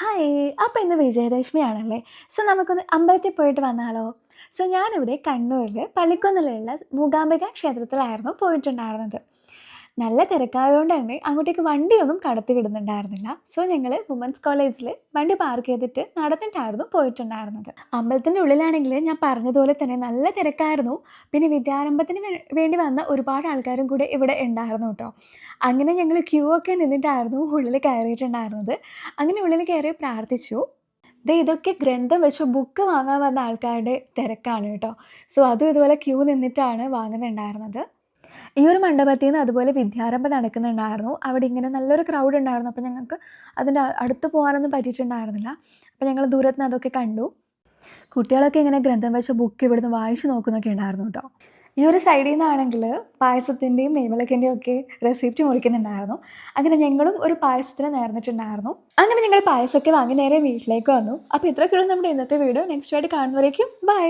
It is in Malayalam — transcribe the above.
ഹായ് അപ്പോൾ ഇന്ന് വിജയദശമിയാണല്ലേ? സോ നമുക്കൊന്ന് അമ്പലത്തിൽ പോയിട്ട് വന്നാലോ? സോ ഞാനിവിടെ കണ്ണൂരിൽ പള്ളിക്കുന്നിലുള്ള മൂകാംബിക ക്ഷേത്രത്തിലായിരുന്നു പോയിട്ടുണ്ടായിരുന്നത്. നല്ല തിരക്കായതുകൊണ്ട് തന്നെ അങ്ങോട്ടേക്ക് വണ്ടിയൊന്നും കടത്തി വിടുന്നുണ്ടായിരുന്നില്ല. സോ ഞങ്ങൾ വുമൻസ് കോളേജിൽ വണ്ടി പാർക്ക് ചെയ്തിട്ട് നടന്നിട്ടായിരുന്നു പോയിട്ടുണ്ടായിരുന്നത്. അമ്പലത്തിന്റെ ഉള്ളിലാണെങ്കിൽ ഞാൻ പറഞ്ഞതുപോലെ തന്നെ നല്ല തിരക്കായിരുന്നു. പിന്നെ വിദ്യാരംഭത്തിന് വേണ്ടി വന്ന ഒരുപാട് ആൾക്കാരും കൂടെ ഇവിടെ ഉണ്ടായിരുന്നു കേട്ടോ അങ്ങനെ ഞങ്ങൾ ക്യൂ ഒക്കെ നിന്നിട്ടായിരുന്നു ഉള്ളിൽ കയറിയിട്ടുണ്ടായിരുന്നത്. അങ്ങനെ ഉള്ളിൽ കയറി പ്രാർത്ഥിച്ചു. ദേ ഇതൊക്കെ ഗ്രന്ഥം വെച്ച് ബുക്ക് വാങ്ങാൻ വന്ന ആൾക്കാരുടെ തിരക്കാണ് കേട്ടോ സോ അതും ഇതുപോലെ ക്യൂ നിന്നിട്ടാണ് വാങ്ങുന്നുണ്ടായിരുന്നത്. ഈ ഒരു മണ്ഡപത്തിൽ നിന്ന് അതുപോലെ വിദ്യാരംഭം നടക്കുന്നുണ്ടായിരുന്നു. അവിടെ ഇങ്ങനെ നല്ലൊരു ക്രൗഡ് ഉണ്ടായിരുന്നു. അപ്പോൾ ഞങ്ങൾക്ക് അതിന്റെ അടുത്ത് പോകാനൊന്നും പറ്റിയിട്ടുണ്ടായിരുന്നില്ല. അപ്പോൾ ഞങ്ങൾ ദൂരത്ത് നിന്ന് അതൊക്കെ കണ്ടു. കുട്ടികളൊക്കെ ഇങ്ങനെ ഗ്രന്ഥം വെച്ച ബുക്ക് ഇവിടുന്ന് വായിച്ചു നോക്കുന്നൊക്കെ ഉണ്ടായിരുന്നു കേട്ടോ. ഈ ഒരു സൈഡിൽ നിന്നാണെങ്കിൽ പായസത്തിന്റെയും നെയ്വിളക്കിന്റെയും ഒക്കെ റെസിപ്റ്റ് മുറിക്കുന്നുണ്ടായിരുന്നു. അങ്ങനെ ഞങ്ങളും ഒരു പായസത്തിന് നേർന്നിട്ടുണ്ടായിരുന്നു. അങ്ങനെ ഞങ്ങൾ പായസമൊക്കെ വാങ്ങി നേരെ വീട്ടിലേക്ക് വന്നു. അപ്പോൾ ഇത്രയൊക്കെയുള്ള നമ്മുടെ ഇന്നത്തെ വീഡിയോ നെക്സ്റ്റ് ആയിട്ട് കാണുന്നവരേക്കും ബൈ